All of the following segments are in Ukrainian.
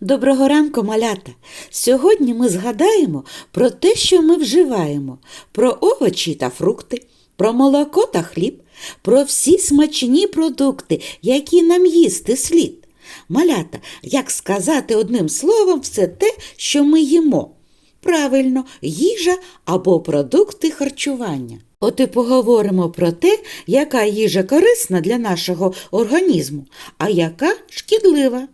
Доброго ранку, малята! Сьогодні ми згадаємо про те, що ми вживаємо, про овочі та фрукти, про молоко та хліб, про всі смачні продукти, які нам їсти слід. Малята, як сказати одним словом все те, що ми їмо? Правильно, їжа або продукти харчування. От і поговоримо про те, яка їжа корисна для нашого організму, а яка шкідлива.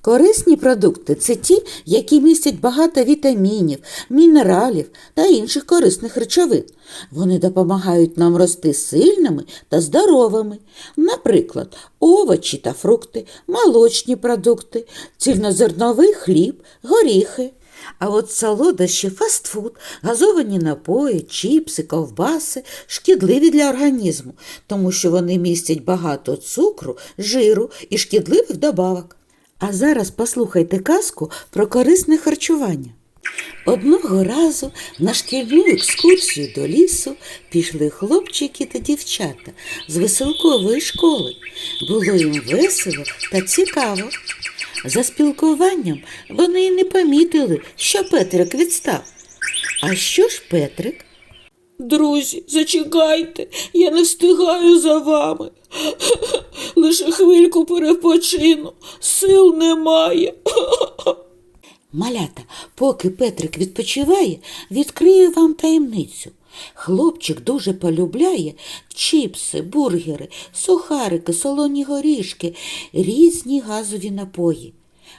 Корисні продукти це ті, які містять багато вітамінів, мінералів та інших корисних речовин. Вони допомагають нам рости сильними та здоровими. Наприклад, овочі та фрукти, молочні продукти, цільнозерновий хліб, горіхи. А от солодощі, фастфуд, газовані напої, чіпси, ковбаси шкідливі для організму, тому що вони містять багато цукру, жиру і шкідливих добавок. А зараз послухайте казку про корисне харчування. Одного разу на шкільну екскурсію до лісу пішли хлопчики та дівчата з веселкової школи. Було їм весело та цікаво. За спілкуванням вони й не помітили, що Петрик відстав. А що ж Петрик? Друзі, зачекайте, я не встигаю за вами. Лише хвильку перепочину, сил немає. Малята, поки Петрик відпочиває, відкрию вам таємницю. Хлопчик дуже полюбляє чіпси, бургери, сухарики, солоні горішки, різні газові напої.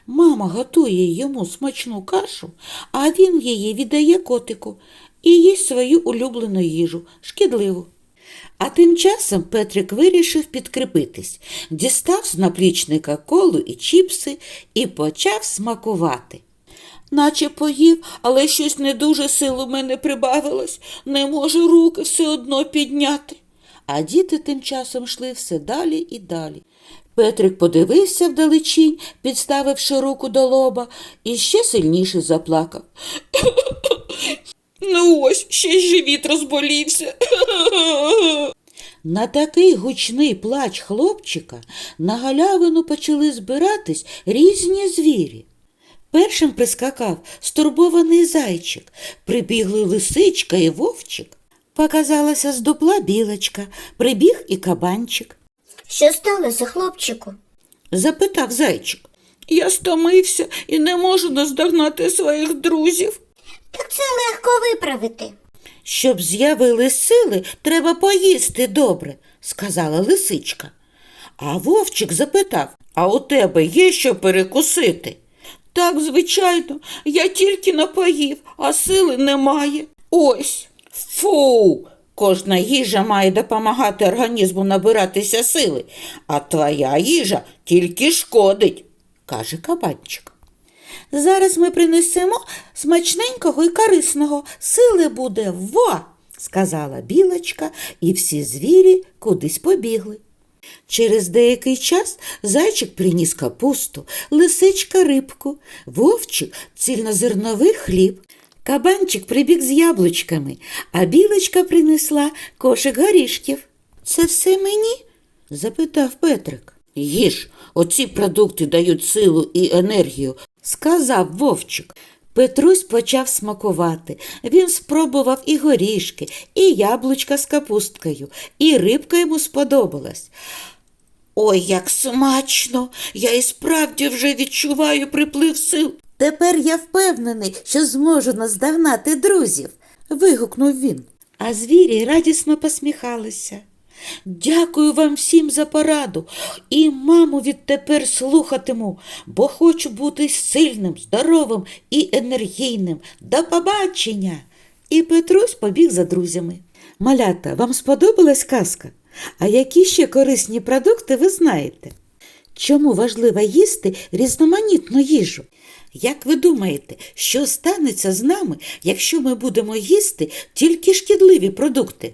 Мама готує йому смачну кашу, а він її віддає котику і їсть свою улюблену їжу, шкідливу. А тим часом Петрик вирішив підкріпитись, дістав з наплічника колу і чіпси і почав смакувати. Наче поїв, але щось не дуже сил у мене прибавилось. Не можу руки все одно підняти. А діти тим часом йшли все далі і далі. Петрик подивився вдалечінь, підставивши руку до лоба, і ще сильніше заплакав. Ну ось, ще й живіт розболівся. На такий гучний плач хлопчика на галявину почали збиратись різні звірі. Першим прискакав стурбований зайчик, прибігли лисичка і вовчик. Показалася з дупла білочка, прибіг і кабанчик. Що сталося, хлопчику? Запитав зайчик. Я стомився і не можу наздогнати своїх друзів. Так це легко виправити. Щоб з'явились сили, треба поїсти добре, сказала лисичка. А вовчик запитав, а у тебе є що перекусити? Так, звичайно, я тільки напоїв, а сили немає. Ось. Фу! Кожна їжа має допомагати організму набиратися сили, а твоя їжа тільки шкодить, каже кабанчик. Зараз ми принесемо смачненького і корисного. Сили буде во, сказала білочка, і всі звірі кудись побігли. Через деякий час зайчик приніс капусту, лисичка рибку, вовчик цільнозерновий хліб. Кабанчик прибіг з яблучками, а білочка принесла кошик горішків. Це все мені? запитав Петрик. Їж, оці продукти дають силу і енергію, сказав вовчик. Петрусь почав смакувати. Він спробував і горішки, і яблучка з капусткою, і рибка йому сподобалась. Ой, як смачно! Я і справді вже відчуваю приплив сил. Тепер я впевнений, що зможу наздогнати друзів. вигукнув він. А звірі радісно посміхалися. Дякую вам всім за пораду і маму відтепер слухатиму, бо хочу бути сильним, здоровим і енергійним. До побачення. І Петрусь побіг за друзями. Малята, вам сподобалась казка? А які ще корисні продукти ви знаєте? Чому важливо їсти різноманітну їжу? Як ви думаєте, що станеться з нами, якщо ми будемо їсти тільки шкідливі продукти?